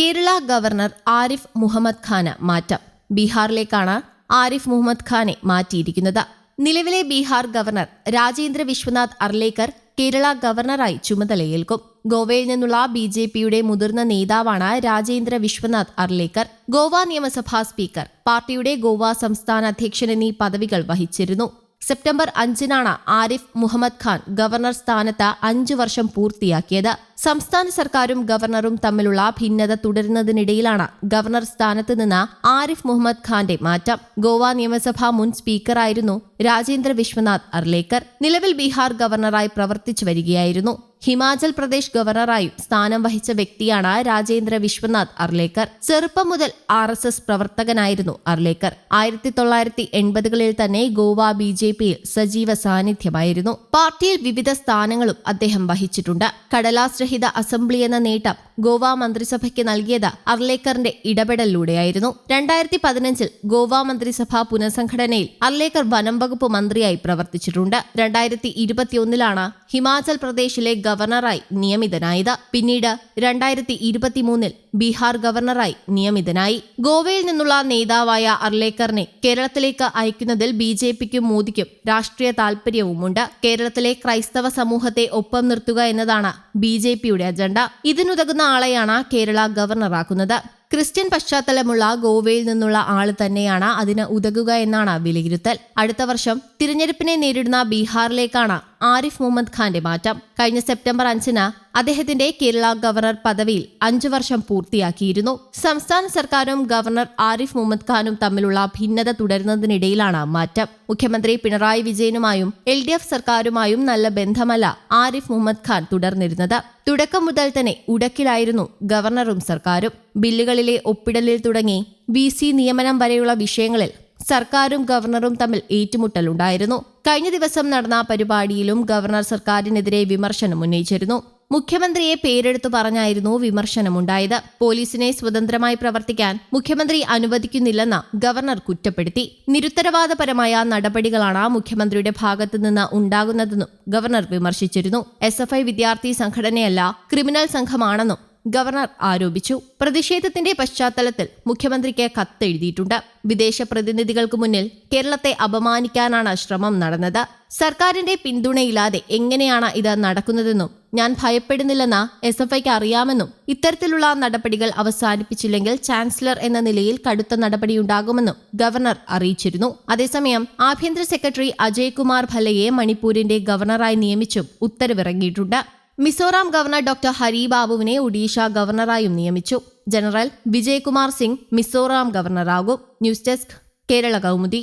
Kerala governor Arif Mohammad ഖാന് മാറ്റം. ബീഹാറിലേക്കാണ് ആരിഫ് മുഹമ്മദ് ഖാനെ മാറ്റിയിരിക്കുന്നത്. നിലവിലെ ബീഹാർ ഗവർണർ രാജേന്ദ്ര വിശ്വനാഥ് അർലേക്കർ കേരള ഗവർണറായി ചുമതലയേൽക്കും. ഗോവയിൽ നിന്നുള്ള ബി ജെ പിയുടെ മുതിർന്ന നേതാവാണ് രാജേന്ദ്ര വിശ്വനാഥ് അർലേക്കർ. ഗോവ നിയമസഭാ സ്പീക്കർ പാർട്ടിയുടെ ഗോവ സംസ്ഥാന അധ്യക്ഷൻ എന്നീ പദവികൾ വഹിച്ചിരുന്നു. സെപ്റ്റംബർ അഞ്ചിനാണ് ആരിഫ് മുഹമ്മദ് ഖാൻ ഗവർണർ സ്ഥാനത്ത് അഞ്ചു വർഷം പൂർത്തിയാക്കിയത്. സംസ്ഥാന സർക്കാരും ഗവർണറും തമ്മിലുള്ള ഭിന്നത തുടരുന്നതിനിടയിലാണ് ഗവർണർ സ്ഥാനത്ത് നിന്ന് ആരിഫ് മുഹമ്മദ് ഖാന്റെ മാറ്റം. ഗോവ നിയമസഭാ മുൻ സ്പീക്കറായിരുന്നു രാജേന്ദ്ര വിശ്വനാഥ് അർലേക്കർ. നിലവിൽ ബീഹാർ ഗവർണറായി പ്രവർത്തിച്ചു വരികയായിരുന്നു. ഹിമാചൽ പ്രദേശ് ഗവർണറായും സ്ഥാനം വഹിച്ച വ്യക്തിയാണ് രാജേന്ദ്ര വിശ്വനാഥ് അർലേക്കർ. ചെറുപ്പം മുതൽ ആർ എസ് എസ് പ്രവർത്തകനായിരുന്നു അർലേക്കർ. ആയിരത്തി തൊള്ളായിരത്തി എൺപതുകളിൽ തന്നെ ഗോവ ബി ജെ പിയിൽ സജീവ സാന്നിധ്യമായിരുന്നു. പാർട്ടിയിൽ വിവിധ സ്ഥാനങ്ങളും അദ്ദേഹം വഹിച്ചിട്ടുണ്ട്. കടലാസ് രഹിത അസംബ്ലി എന്ന നേട്ടം ഗോവ മന്ത്രിസഭയ്ക്ക് നൽകിയത് അർലേക്കറിന്റെ ഇടപെടലിലൂടെയായിരുന്നു. രണ്ടായിരത്തി പതിനഞ്ചിൽ ഗോവ മന്ത്രിസഭാ പുനഃസംഘടനയിൽ അർലേക്കർ വനം വകുപ്പ് മന്ത്രിയായി പ്രവർത്തിച്ചിട്ടുണ്ട്. രണ്ടായിരത്തി ഇരുപത്തിയൊന്നിലാണ് ഹിമാചൽ പ്രദേശിലെ ഗവർണറായി നിയമിതനായത്. പിന്നീട് രണ്ടായിരത്തി ഇരുപത്തിമൂന്നിൽ ബീഹാർ ഗവർണറായി നിയമിതനായി. ഗോവയിൽ നിന്നുള്ള നേതാവായ അർലേക്കറിനെ കേരളത്തിലേക്ക് അയക്കുന്നതിൽ ബി ജെ പിക്കും മോദിക്കും രാഷ്ട്രീയ താൽപര്യവുമുണ്ട്. കേരളത്തിലെ ക്രൈസ്തവ സമൂഹത്തെ ഒപ്പം നിർത്തുക എന്നതാണ് ബി ജെ പിയുടെ അജണ്ട. ഇതിനുതകുന്ന ആളെയാണ് കേരള ഗവർണറാക്കുന്നത്. ക്രിസ്ത്യൻ പശ്ചാത്തലമുള്ള ഗോവയിൽ നിന്നുള്ള ആൾ തന്നെയാണ് അതിന് ഉതകുക എന്നാണ് വിലയിരുത്തൽ. അടുത്ത വർഷം തിരഞ്ഞെടുപ്പിനെ നേരിടുന്ന ബീഹാറിലേക്കാണ് ആരിഫ് മുഹമ്മദ് ഖാന്റെ മാറ്റം. കഴിഞ്ഞ സെപ്റ്റംബർ അഞ്ചിന് അദ്ദേഹത്തിന്റെ കേരള ഗവർണർ പദവിയിൽ അഞ്ചു വർഷം പൂർത്തിയാക്കിയിരുന്നു. സംസ്ഥാന സർക്കാരും ഗവർണർ ആരിഫ് മുഹമ്മദ് ഖാനും തമ്മിലുള്ള ഭിന്നത തുടരുന്നതിനിടയിലാണ് മാറ്റം. മുഖ്യമന്ത്രി പിണറായി വിജയനുമായും എൽ ഡി എഫ് സർക്കാരുമായും നല്ല ബന്ധമല്ല ആരിഫ് മുഹമ്മദ് ഖാൻ തുടർന്നിരുന്നത്. തുടക്കം മുതൽ തന്നെ ഉടക്കിലായിരുന്നു ഗവർണറും സർക്കാരും. ബില്ലുകളിലെ ഒപ്പിടലിൽ തുടങ്ങി വി സി നിയമനം വരെയുള്ള വിഷയങ്ങളിൽ സർക്കാരും ഗവർണറും തമ്മിൽ ഏറ്റുമുട്ടലുണ്ടായിരുന്നു. കഴിഞ്ഞ ദിവസം നടന്ന പരിപാടിയിലും ഗവർണർ സർക്കാരിനെതിരെ വിമർശനം ഉന്നയിച്ചിരുന്നു. മുഖ്യമന്ത്രിയെ പേരെടുത്തു പറഞ്ഞായിരുന്നു വിമർശനമുണ്ടായത്. പോലീസിനെ സ്വതന്ത്രമായി പ്രവർത്തിക്കാൻ മുഖ്യമന്ത്രി അനുവദിക്കുന്നില്ലെന്ന് ഗവർണർ കുറ്റപ്പെടുത്തി. നിരുത്തരവാദപരമായ നടപടികളാണ് മുഖ്യമന്ത്രിയുടെ ഭാഗത്തുനിന്ന് ഉണ്ടാകുന്നതെന്നും ഗവർണർ വിമർശിച്ചിരുന്നു. എസ് വിദ്യാർത്ഥി സംഘടനയല്ല ക്രിമിനൽ സംഘമാണെന്നും ഗവർണർ ആരോപിച്ചു. പ്രതിഷേധത്തിന്റെ പശ്ചാത്തലത്തിൽ മുഖ്യമന്ത്രിക്ക് കത്തെഴുതിയിട്ടുണ്ട്. വിദേശ പ്രതിനിധികൾക്ക് മുന്നിൽ കേരളത്തെ അപമാനിക്കാനാണ് ശ്രമം നടന്നത്. സർക്കാരിന്റെ പിന്തുണയില്ലാതെ എങ്ങനെയാണ് ഇത് നടക്കുന്നതെന്നും ഞാൻ ഭയപ്പെടുന്നില്ലെന്ന എസ് എഫ് ഐക്ക് അറിയാമെന്നും ഇത്തരത്തിലുള്ള നടപടികൾ അവസാനിപ്പിച്ചില്ലെങ്കിൽ ചാൻസലർ എന്ന നിലയിൽ കടുത്ത നടപടിയുണ്ടാകുമെന്നും ഗവർണർ അറിയിച്ചിരുന്നു. അതേസമയം ആഭ്യന്തര സെക്രട്ടറി അജയ് കുമാർ ഭല്ലയെ മണിപ്പൂരിന്റെ ഗവർണറായി നിയമിച്ചും ഉത്തരവിറങ്ങിയിട്ടുണ്ട്. മിസോറാം ഗവർണർ ഡോക്ടർ ഹരിബാബുവിനെ ഒഡീഷ ഗവർണറായും നിയമിച്ചു. General Vijayakumar Singh Mizoram ഗവർണറാകും. News desk Kerala Kaumudi.